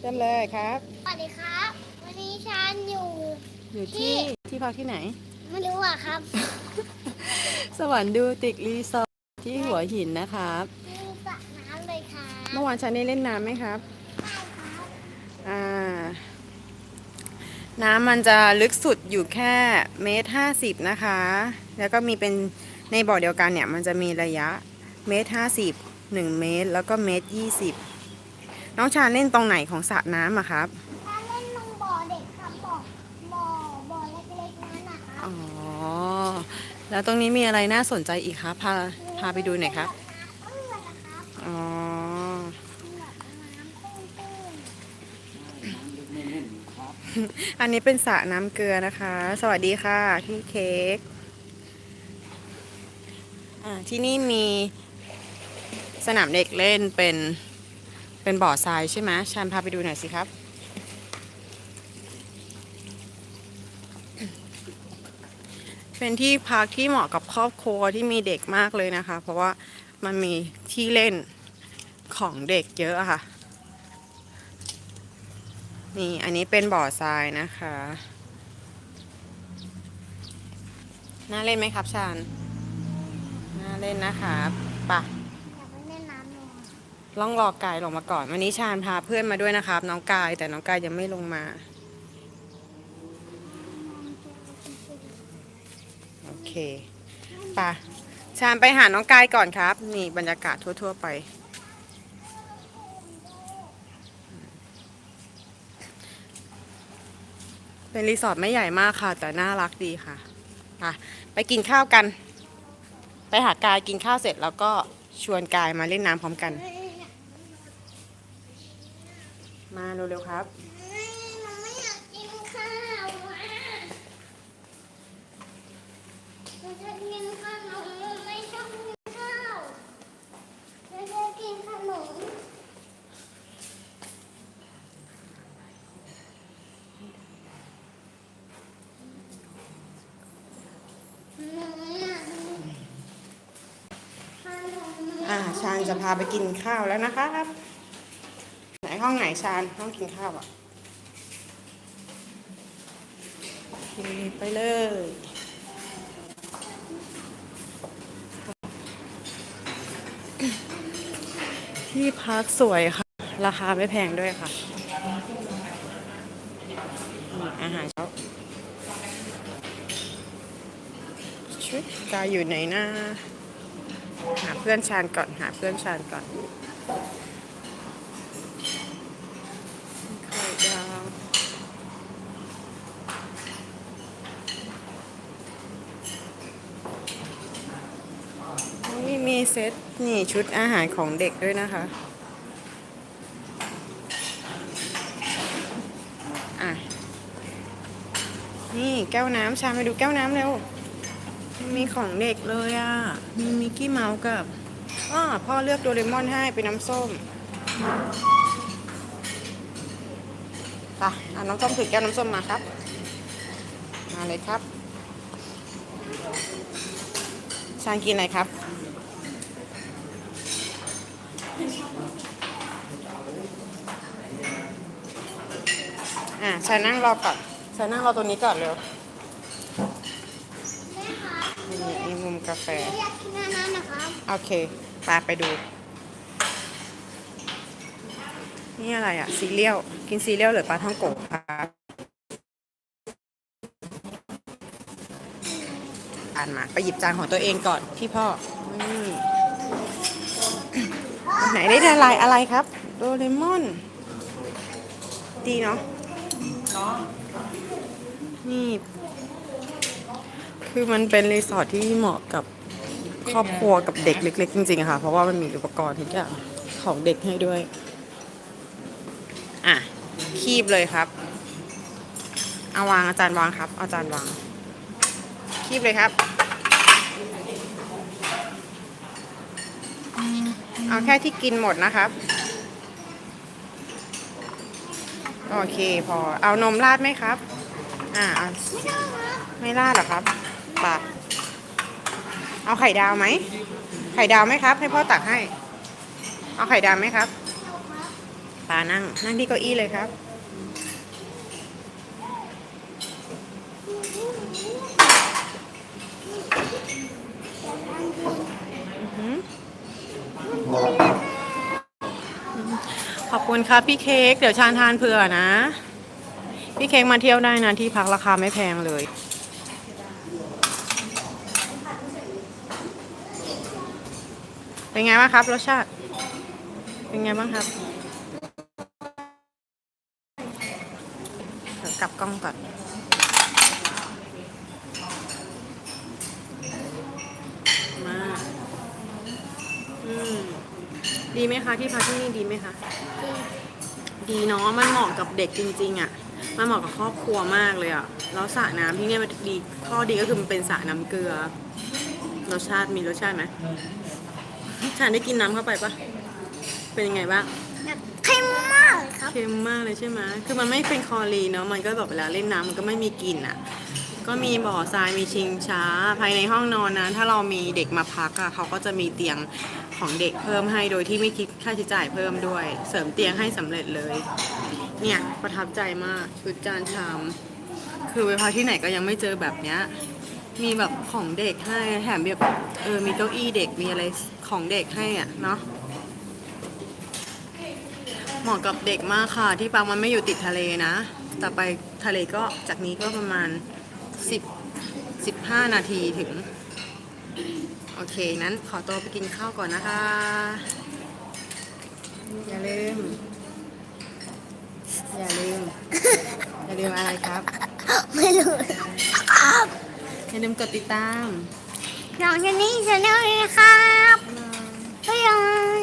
เริ่มเลยครับ สวัสดีครับ วันนี้ฉันอยู่ อยู่ที่ที่พักที่ไหน ไม่รู้อะครับ สวรรค์ดูติกรีสอร์ทที่หัวหินนะครับมีสระน้ำเลยค่ะเมื่อวานฉันได้เล่นน้ำไหมครับใช่ครับอ่า น้ำมันจะลึกสุดอยู่แค่เมตรห้าสิบนะคะ แล้วก็มีเป็นในบ่อเดียวกันเนี่ย มันจะมีระยะเมตรห้าสิบหนึ่งเมตร แล้วก็เมตรยี่สิบ น้องชาเล่นตรงไหนของสระน้ำอะครับ ถ้าเล่นลงบ่อเด็กครับบ่อบ่อบ่อเล็กๆนั่นนะครับอ๋อ แล้วตรงนี้มีอะไรน่าสนใจอีกครับ พา พาไปดูหน่อยครับ น้ำตื้นนะครับอ๋อ มีแบบน้ำตื้นอันนี้เป็นสระน้ำเกลือนะคะ สวัสดีค่ะพี่เค้กอ่าที่นี่มีสนามเด็กเล่นเป็น เป็นบ่อทรายใช่ไหมชันพาไปดูหน่อยสิครับ เป็นที่พักที่เหมาะกับครอบครัวที่มีเด็กมากเลยนะคะ เพราะว่ามันมีที่เล่นของเด็กเยอะอะค่ะ นี่อันนี้เป็นบ่อทรายนะคะ น่าเล่นไหมครับชานน่าเล่นนะครับไปะ ๆอยากไปเล่นน้ำเลย ล่องรอกายลงมาก่อน วันนี้ชานพาเพื่อนมาด้วยนะครับ น้องกายแต่น้องกายยังไม่ลงมา โอเคปะชานไปหาน้องกายก่อนครับ นี่บรรยากาศทั่ว ๆ ไป เป็นรีสอร์ทไม่ใหญ่มากค่ะ แต่น่ารักดีค่ะไปกินข้าวกัน ไปหากายกินข้าวเสร็จแล้วก็ชวนกายมาเล่นน้ำพร้อมกัน มาเร็วๆครับเฮ้ยหนูไม่อยากกินข้าวอะหนูจะกินขนมหนูไม่ชอบกินข้าวหนูจะกินขนมอ่าชานจะพาไปกินข้าวแล้วนะครับไห นห้องไหนชานห้องกินข้าวอะโอเคไปเลยที่พักสวยค่ะ ราคาไม่แพงด้วยค่ะอืมอาหารเช้าชุดกายอยู่ไหนนะหาเพื่อนชานก่อนหาเพื่อนชานก่อนไข่ดาวนี่มี เซตนี่ชุดอาหารของเด็กด้วยนะคะ อะ นี่แก้วน้ำชามไปดูแก้วน้ำเร็วมีของเด็กเลยอะ มีมิกกี้เมาส์กับอ้อพ่อเลือกโดเรมอนให้เป็นน้ำส้มไปอะน้องส้มถือแก้วน้ำส้มมาครับ มาเลยครับชานกินอะไรครับ อะชานนั่งรอก่อนชานนั่งรอตรงนี้ก่อนเร็วแม่คะนี่มีมุมกาแฟหนูอยากกินอันนั้นนะครับโอเคไปไปดู นี่อะไรอะซีเรียล กินซีเรียลหรือปลาท่องโกะครับอ่านมา ไปหยิบจานของตัวเองก่อน พี่พ่อนี่ ไหนได้อะไรอะไรครับ โดเรมอน ดีเนาะนี่ คือมันเป็นรีสอร์ทที่เหมาะกับครอบครัวกับเด็กเล็ก ๆ จริง ๆ ค่ะ เพราะว่ามันมีอุปกรณ์ทุกอย่างของเด็กให้ด้วย อะ คีบเลยครับ เอาวางอาจารย์วางครับ อาจารย์วาง คีบเลยครับ เอาแค่ที่กินหมดนะครับโอเคพอเอานมราดไหมครับ อ่าไม่ราดหรอครับปะเอาไข่ดาวไหมไข่ดาวไหมครับ ให้พ่อตักให้ เอาไข่ดาวไหมครับชอบครับปานั่งนั่งที่เก้าอี้เลยครับ ขอบคุณครับพี่เค้กเดี๋ยวชานทานเผื่อนะ พี่เค้กมาเที่ยวได้นะที่พักราคาไม่แพงเลยเป็นไงบ้างครับรสชาติ เป็นไงบ้างครับกลับกล้องก่อน มา อืม ดีไหมคะที่พักที่นี่ดีไหมคะดีเนาะมันเหมาะกับเด็กจริง ๆอะมันเหมาะกับครอบครัวมากเลยอะแล้วสระน้ำที่เนี่ยมันดีข้อดีก็คือมันเป็นสระน้ำเกลือรสชาติมีรสชาติไหมฉันได้กินน้ำเข้าไปปะเป็นยังไงบ้างแบบเข้มมากเลยครับเค็มมากเลยใช่ไหมคือมันไม่เป็นคลอรีนเนาะมันก็แบบเวลาเล่นน้ำมันก็ไม่มีกลิ่นอะ ก็มีบ่อทรายมีชิงช้า ภายในห้องนอนนะ ถ้าเรามีเด็กมาพักอะเขาก็จะมีเตียงของเด็กเพิ่มให้โดยที่ไม่คิดค่าใช้จ่ายเพิ่มด้วย เสริมเตียงให้สำเร็จเลย เนี่ยประทับใจมากชุดจานชามคือไปพักที่ไหนก็ยังไม่เจอแบบเนี้ยมีแบบของเด็กให้แถมแบบเออมีเก้าอี้เด็กมีอะไรของเด็กให้อะเนาะเหมาะกับเด็กมากค่ะ ที่ปังมันไม่อยู่ติดทะเลนะ แต่ไปทะเลก็จากนี้ก็ประมาณ 10 15นาทีถึง โอเค นั้นขอตัวไปกินข้าวก่อนนะคะ อย่าลืม อย่าลืม อย่าลืมอะไรครับ ไม่รู้ครับอย่าลืมกดติดตามน้องเจนนี่ชาแนลเลยนะครับบ๊ายบาย